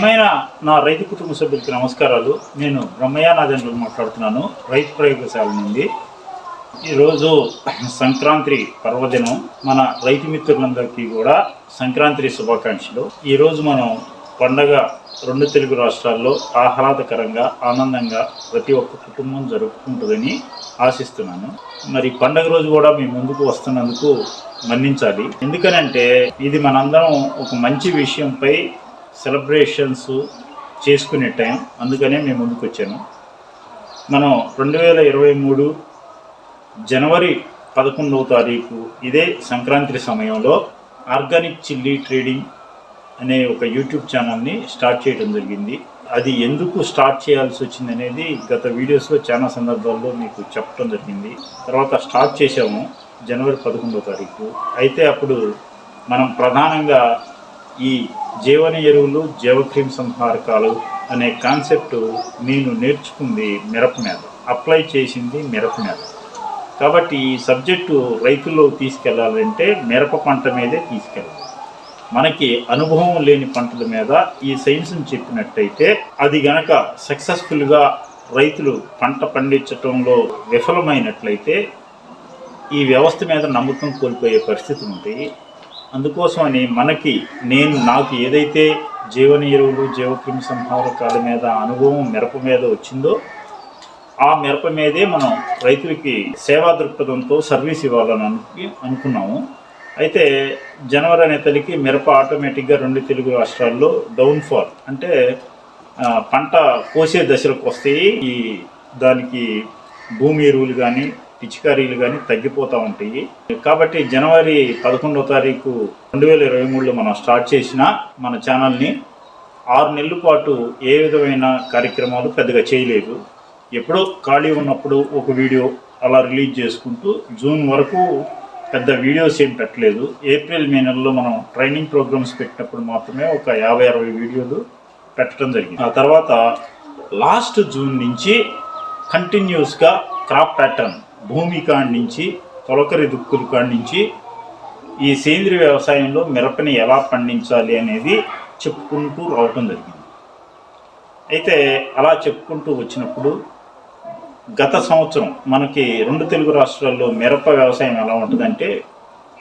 ప్రియమైన నా రైతు కుటుంబ సభ్యులకి నమస్కారాలు. నేను బ్రహ్మయ్య నాదెండ్రులు మాట్లాడుతున్నాను. రైతు ప్రయోగశాల నుండి. ఈరోజు సంక్రాంతి పర్వదినం. మన రైతు మిత్రులందరికీ కూడా సంక్రాంతి శుభాకాంక్షలు. ఈరోజు మనం పండగ రెండు తెలుగు రాష్ట్రాల్లో ఆహ్లాదకరంగా ఆనందంగా ప్రతి ఒక్క కుటుంబం జరుపుకుంటుందని ఆశిస్తున్నాను. మరి పండగ రోజు కూడా మీ ముందుకు వస్తున్నందుకు మన్నించాలి. ఎందుకనంటే ఇది మనందరం ఒక మంచి విషయంపై సెలబ్రేషన్స్ చేసుకునే టైం అందుకనే మేము ముందుకు వచ్చాను మనం రెండు వేల ఇరవై మూడు జనవరి పదకొండవ తారీఖు ఇదే సంక్రాంతి సమయంలో ఆర్గానిక్ చిల్లీ ట్రేడింగ్ అనే ఒక యూట్యూబ్ ఛానల్ని స్టార్ట్ చేయడం జరిగింది. అది ఎందుకు స్టార్ట్ చేయాల్సి వచ్చింది అనేది గత వీడియోస్లో చాలా సందర్భాల్లో మీకు చెప్పడం జరిగింది. తర్వాత స్టార్ట్ చేసాము జనవరి పదకొండవ తారీఖు. అయితే అప్పుడు మనం ప్రధానంగా ఈ జీవన ఎరువులు జీవక్రిమి సంహారకాలు అనే కాన్సెప్ట్ నేను నేర్చుకుంది మిరప మీద అప్లై చేసింది మిరప మీద. కాబట్టి ఈ సబ్జెక్టు రైతుల్లో తీసుకెళ్ళాలంటే మిరప పంట మీదే తీసుకెళ్ళాలి. మనకి అనుభవం లేని పంటల మీద ఈ సైన్స్ని చెప్పినట్టయితే అది గనక సక్సెస్ఫుల్గా రైతులు పంట పండించటంలో విఫలమైనట్లయితే ఈ వ్యవస్థ మీద నమ్మకం కోల్పోయే పరిస్థితి ఉంటాయి అందుకోసమని మనకి నేను నాకు ఏదైతే జీవన ఎరువులు జీవక్రిమి సంహారకాల మీద అనుభవం మిరప మీద వచ్చిందో ఆ మిరప మీదే మనం రైతులకి సేవా దృక్పథంతో సర్వీస్ ఇవ్వాలని అనుకున్నాము. అయితే జనవరి అనే తల్లికి మిరప ఆటోమేటిక్గా రెండు తెలుగు రాష్ట్రాల్లో డౌన్ఫాల్ అంటే పంట కోసే దశలకు వస్తాయి. ఈ దానికి భూమి ఎరువులు కానీ పిచికారీలు కానీ తగ్గిపోతూ ఉంటాయి. కాబట్టి జనవరి పదకొండవ తారీఖు రెండు వేల ఇరవై మూడులో మనం స్టార్ట్ చేసిన మన ఛానల్ని ఆరు నెలల పాటు ఏ విధమైన కార్యక్రమాలు పెద్దగా చేయలేదు. ఎప్పుడో ఖాళీ ఉన్నప్పుడు ఒక వీడియో అలా రిలీజ్ చేసుకుంటూ జూన్ వరకు పెద్ద వీడియోస్ ఏం పెట్టలేదు. ఏప్రిల్ మే నెలలో మనం ట్రైనింగ్ ప్రోగ్రామ్స్ పెట్టినప్పుడు మాత్రమే ఒక యాభై అరవై వీడియోలు పెట్టడం జరిగింది. ఆ తర్వాత లాస్ట్ జూన్ నుంచి కంటిన్యూస్గా క్రాప్ ప్యాటర్న్ భూమి నుంచి తొలకరి దుక్కుల కాడి నుంచి ఈ సేంద్రియ వ్యవసాయంలో మిరపని ఎలా పండించాలి అనేది చెప్పుకుంటూ రావటం జరిగింది. అయితే అలా చెప్పుకుంటూ వచ్చినప్పుడు గత సంవత్సరం మనకి రెండు తెలుగు రాష్ట్రాల్లో మిరప వ్యవసాయం ఎలా ఉంటుందంటే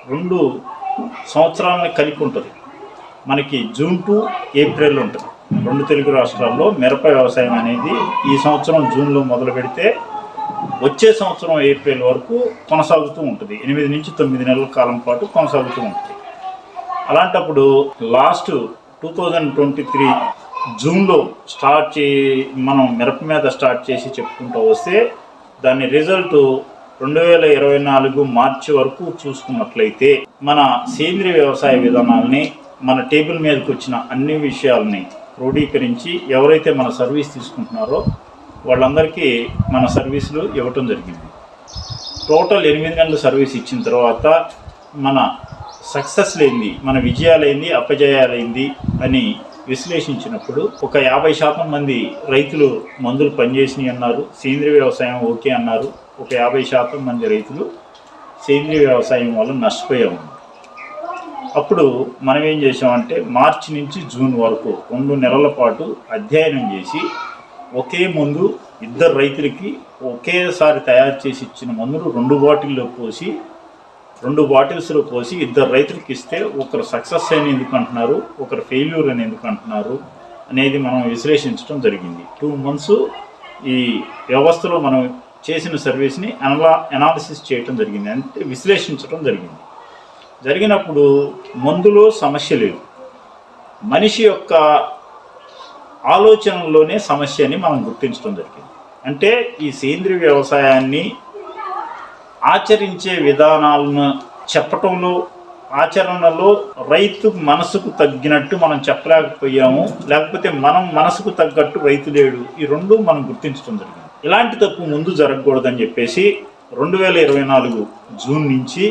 రెండు సంవత్సరాలను కలిపి ఉంటుంది. మనకి జూన్ టు ఏప్రిల్ ఉంటుంది. రెండు తెలుగు రాష్ట్రాల్లో మిరప వ్యవసాయం అనేది ఈ సంవత్సరం జూన్లో మొదలు పెడితే వచ్చే సంవత్సరం ఏప్రిల్ వరకు కొనసాగుతూ ఉంటుంది. ఎనిమిది నుంచి తొమ్మిది నెలల కాలం పాటు కొనసాగుతూ ఉంటుంది. అలాంటప్పుడు last two thousand twenty three జూన్లో స్టార్ట్ చే మనం మిరప మీద స్టార్ట్ చేసి చెప్పుకుంటూ వస్తే దాని రిజల్ట్ రెండు వేల ఇరవై నాలుగు మార్చి వరకు చూసుకున్నట్లయితే మన సేంద్రియ వ్యవసాయ విధానాల్ని మన టేబుల్ మీదకి వచ్చిన అన్ని విషయాల్ని క్రోడీకరించి ఎవరైతే మన సర్వీస్ తీసుకుంటున్నారో వాళ్ళందరికీ మన సర్వీసులు ఇవ్వటం జరిగింది. టోటల్ ఎనిమిది గంటల సర్వీస్ ఇచ్చిన తర్వాత మన సక్సెస్ లేనిది మన విజయాలైంది అపజయాలైంది అని విశ్లేషించినప్పుడు ఒక యాభై శాతం మంది రైతులు మందులు పనిచేసినాయి అన్నారు సేంద్రీయ వ్యవసాయం ఓకే అన్నారు. ఒక యాభై శాతం మంది రైతులు సేంద్రీయ వ్యవసాయం వల్ల నష్టపోయాము అప్పుడు మనం ఏం చేసామంటే మార్చి నుంచి జూన్ వరకు రెండు నెలల పాటు అధ్యయనం చేసి ఒకే మందు ఇద్దరు రైతులకి ఒకేసారి తయారు చేసి ఇచ్చిన మందులు రెండు బాటిల్లో పోసి రెండు బాటిల్స్లో పోసి ఇద్దరు రైతులకి ఇస్తే ఒకరు సక్సెస్ అని ఎందుకు అంటున్నారు? ఒకరు ఫెయిల్యూర్ అని ఎందుకు అంటున్నారు? అనేది మనం విశ్లేషించడం జరిగింది. టూ మంత్స్ ఈ వ్యవస్థలో మనం చేసిన సర్వీస్ని అనలా అనాలిసిస్ చేయటం జరిగింది. అంటే విశ్లేషించడం జరిగింది. జరిగినప్పుడు మందులో సమస్య లేదు. మనిషి యొక్క ఆలోచనలోనే సమస్య అని మనం గుర్తించడం జరిగింది. అంటే ఈ సేంద్రియ వ్యవసాయాన్ని ఆచరించే విధానాలను చెప్పటంలో ఆచరణలో రైతు మనసుకు తగ్గినట్టు మనం చెప్పలేకపోయాము. లేకపోతే మనం మనసుకు తగ్గట్టు రైతు లేడు. ఈ రెండు మనం గుర్తించడం జరిగింది. ఇలాంటి తప్పు ముందు జరగకూడదని చెప్పేసి రెండు వేల ఇరవై నాలుగు జూన్ నుంచి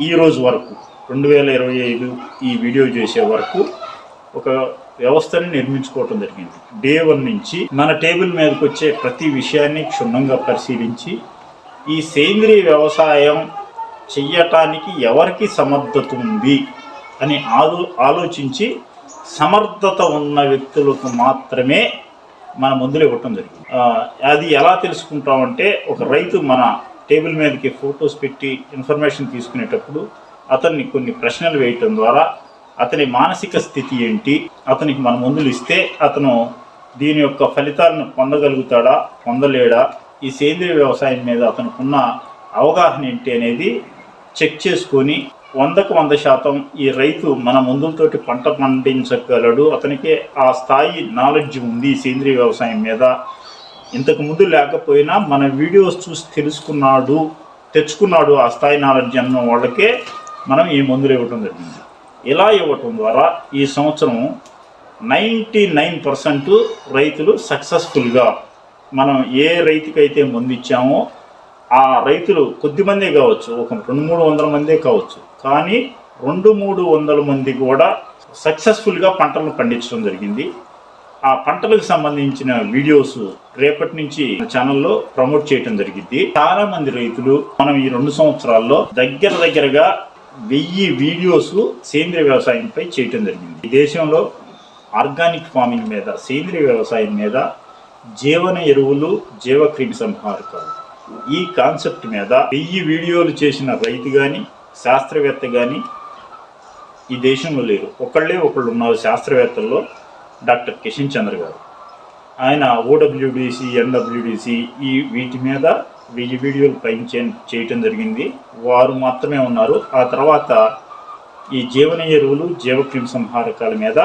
ఈ రోజు వరకు రెండు వేల ఇరవై ఐదు ఈ వీడియో చేసే వరకు ఒక వ్యవస్థని నిర్మించుకోవటం జరిగింది. డే వన్ నుంచి మన టేబుల్ మీదకి వచ్చే ప్రతి విషయాన్ని క్షుణ్ణంగా పరిశీలించి ఈ సేంద్రియ వ్యవసాయం చెయ్యటానికి ఎవరికి సమర్థత ఉంది అని ఆలో ఆలోచించి సమర్థత ఉన్న వ్యక్తులకు మాత్రమే మన మందులు ఇవ్వటం జరిగింది. అది ఎలా తెలుసుకుంటామంటే ఒక రైతు మన టేబుల్ మీదకి ఫొటోస్ పెట్టి ఇన్ఫర్మేషన్ తీసుకునేటప్పుడు అతన్ని కొన్ని ప్రశ్నలు వేయటం ద్వారా అతని మానసిక స్థితి ఏంటి? అతనికి మన మందులు ఇస్తే అతను దీని యొక్క ఫలితాలను పొందగలుగుతాడా? పొందలేడా? ఈ సేంద్రియ వ్యవసాయం మీద అతనుకున్న అవగాహన ఏంటి అనేది చెక్ చేసుకొని వందకు వంద శాతం ఈ రైతు మన మందులతోటి పంట పండించగలడు. అతనికి ఆ స్థాయి నాలెడ్జ్ ఉంది సేంద్రియ వ్యవసాయం మీద. ఇంతకు ముందు లేకపోయినా మన వీడియోస్ చూసి తెలుసుకున్నాడు తెచ్చుకున్నాడు ఆ స్థాయి నాలెడ్జ్ అన్న వాళ్ళకే మనం ఈ మందులు ఇవ్వటం జరిగింది. ఇలా ఇవ్వటం ద్వారా ఈ సంవత్సరం నైంటీ నైన్ పర్సెంట్ రైతులు సక్సెస్ఫుల్గా మనం ఏ రైతుకైతే ముందిచ్చామో ఇచ్చామో ఆ రైతులు కొద్దిమందే కావచ్చు ఒక రెండు మూడు వందల మందే కావచ్చు. కానీ రెండు మూడు వందల మంది కూడా సక్సెస్ఫుల్గా పంటలను పండించడం జరిగింది. ఆ పంటలకు సంబంధించిన వీడియోస్ రేపటి నుంచి ఛానల్లో ప్రమోట్ చేయడం జరిగింది. చాలా మంది రైతులు మనం ఈ రెండు సంవత్సరాల్లో దగ్గర దగ్గరగా వెయ్యి వీడియోస్ సేంద్రియ వ్యవసాయంపై చేయటం జరిగింది. ఈ దేశంలో ఆర్గానిక్ ఫార్మింగ్ మీద సేంద్రియ వ్యవసాయం మీద జీవన ఎరువులు జీవక్రిమి సంహారకాలు. ఈ కాన్సెప్ట్ మీద వెయ్యి వీడియోలు చేసిన రైతు కానీ శాస్త్రవేత్త కానీ ఈ దేశంలో లేరు. ఒకళ్ళే ఒకళ్ళు ఉన్నారు శాస్త్రవేత్తల్లో డాక్టర్ కిషన్ చంద్ర గారు. ఆయన ఓడబ్ల్యూడిసి ఎన్డబ్ల్యూడిసి ఈ వీటి మీద వీడియోలు పైన చే- చేయటం జరిగింది. వారు మాత్రమే ఉన్నారు. ఆ తర్వాత ఈ జీవన ఎరువులు జీవక్రిమి సంహారకాల మీద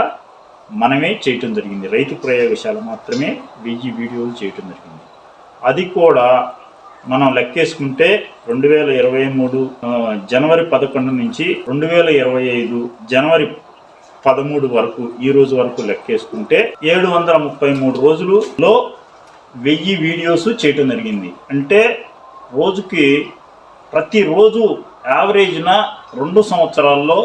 మనమే చేయటం జరిగింది. రైతు ప్రయోగశాల మాత్రమే వెయ్యి వీడియోలు చేయటం జరిగింది. అది కూడా మనం లెక్కేసుకుంటే రెండు వేల ఇరవై మూడు జనవరి పదకొండు నుంచి రెండు వేల ఇరవై ఐదు జనవరి పదమూడు వరకు ఈ రోజు వరకు లెక్కేసుకుంటే ఏడు వందల ముప్పై మూడు రోజులలో వెయ్యి వీడియోస్ చేయటం జరిగింది. అంటే రోజుకి ప్రతిరోజు యావరేజ్న రెండు సంవత్సరాల్లో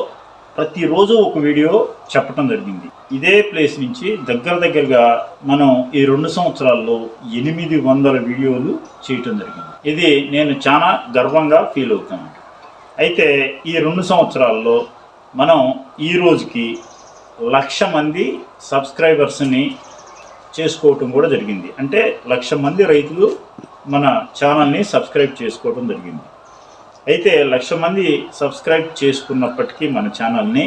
ప్రతిరోజు ఒక వీడియో చెప్పటం జరిగింది. ఇదే ప్లేస్ నుంచి దగ్గర దగ్గరగా మనం ఈ రెండు సంవత్సరాల్లో ఎనిమిది వందల వీడియోలు చేయటం జరిగింది. ఇది నేను చాలా గర్వంగా ఫీల్ అవుతాను. అయితే ఈ రెండు సంవత్సరాల్లో మనం ఈ రోజుకి లక్ష మంది సబ్స్క్రైబర్స్ని చేసుకోవటం కూడా జరిగింది. అంటే లక్ష మంది రైతులు మన ఛానల్ని సబ్స్క్రైబ్ చేసుకోవడం జరిగింది. అయితే లక్ష మంది సబ్స్క్రైబ్ చేసుకున్నప్పటికీ మన ఛానల్ని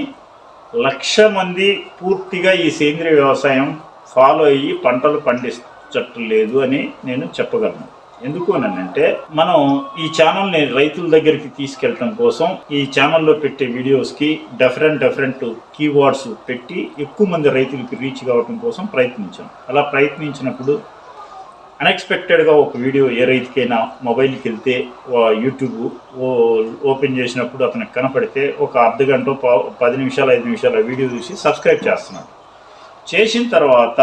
లక్ష మంది పూర్తిగా ఈ సేంద్రియ వ్యవసాయం ఫాలో అయ్యి పంటలు పండించట్లేదు అని నేను చెప్పగలను. ఎందుకు అంటే మనం ఈ ఛానల్ని రైతుల దగ్గరికి తీసుకెళ్ళటం కోసం ఈ ఛానల్లో పెట్టే వీడియోస్కి డిఫరెంట్ డిఫరెంట్ కీవర్డ్స్ పెట్టి ఎక్కువ మంది రైతులకి రీచ్ కావటం కోసం ప్రయత్నించాం. అలా ప్రయత్నించినప్పుడు అన్ఎక్స్పెక్టెడ్గా ఒక వీడియో ఏ రైతుకైనా మొబైల్కి వెళ్తే యూట్యూబ్ ఓ- ఓపెన్ చేసినప్పుడు అతనికి కనపడితే ఒక అర్ధ గంట పది నిమిషాలు ఐదు నిమిషాల వీడియో చూసి సబ్స్క్రైబ్ చేస్తున్నాడు. చేసిన తర్వాత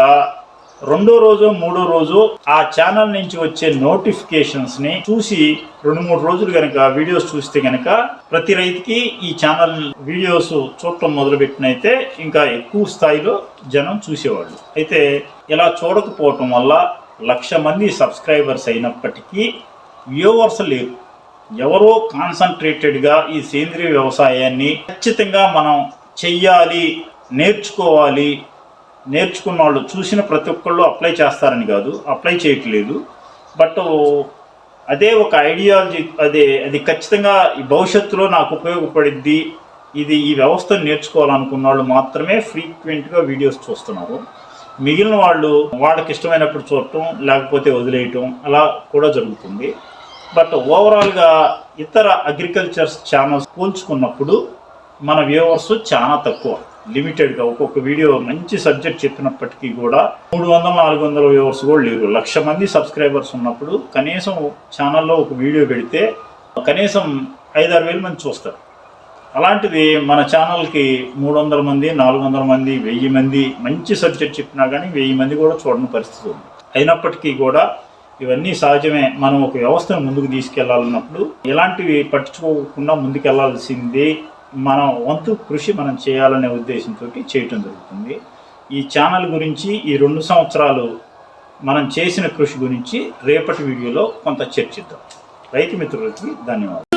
రెండో రోజు మూడో రోజు ఆ ఛానల్ నుంచి వచ్చే నోటిఫికేషన్స్ని చూసి రెండు మూడు రోజులు కనుక వీడియోస్ చూస్తే కనుక ప్రతి రైతుకి ఈ ఛానల్ వీడియోస్ చూడటం మొదలుపెట్టినైతే ఇంకా ఎక్కువ స్థాయిలో జనం చూసేవాళ్ళు. అయితే ఇలా చూడకపోవటం వల్ల లక్ష మంది సబ్స్క్రైబర్స్ అయినప్పటికీ వ్యూవర్స్ లేరు ఎవరో కాన్సన్ట్రేటెడ్గా ఈ సేంద్రియ వ్యవసాయాన్ని ఖచ్చితంగా మనం చెయ్యాలి నేర్చుకోవాలి నేర్చుకున్న వాళ్ళు చూసిన ప్రతి ఒక్కళ్ళు అప్లై చేస్తారని కాదు అప్లై చేయట్లేదు. బట్ అదే ఒక ఐడియాలజీ అదే అది ఖచ్చితంగా ఈ భవిష్యత్తులో నాకు ఉపయోగపడిద్ది. ఇది ఈ వ్యవస్థను నేర్చుకోవాలనుకున్న వాళ్ళు మాత్రమే ఫ్రీక్వెంట్గా వీడియోస్ చూస్తున్నారు. మిగిలిన వాళ్ళు వాళ్ళకి ఇష్టమైనప్పుడు చూడటం లేకపోతే వదిలేయటం అలా కూడా జరుగుతుంది. బట్ ఓవరాల్గా ఇతర అగ్రికల్చర్ ఛానల్స్ పోల్చుకున్నప్పుడు మన వ్యూవర్స్ చాలా తక్కువ. లిమిటెడ్గా ఒక్కొక్క వీడియో మంచి సబ్జెక్ట్ చెప్పినప్పటికీ కూడా మూడు వందల నాలుగు వందల వ్యూవర్స్ కూడా లేరు. లక్ష మంది సబ్స్క్రైబర్స్ ఉన్నప్పుడు కనీసం ఛానల్లో ఒక వీడియో పెడితే కనీసం ఐదారు వేల మంది చూస్తారు. అలాంటిది మన ఛానల్కి మూడు వందల మంది నాలుగు వందల మంది వెయ్యి మంది మంచి సబ్జెక్ట్ చెప్పినా కానీ వెయ్యి మంది కూడా చూడని పరిస్థితి ఉంది. అయినప్పటికీ కూడా ఇవన్నీ సహజమే. మనం ఒక వ్యవస్థను ముందుకు తీసుకెళ్ళాలన్నప్పుడు ఇలాంటివి పట్టించుకోకుండా ముందుకెళ్ళాల్సింది మన వంతు కృషి మనం చేయాలనే ఉద్దేశంతో చేయటం జరుగుతుంది. ఈ ఛానల్ గురించి ఈ రెండు సంవత్సరాలు మనం చేసిన కృషి గురించి రేపటి వీడియోలో కొంత చర్చిద్దాం. రైతు మిత్రులకి ధన్యవాదాలు.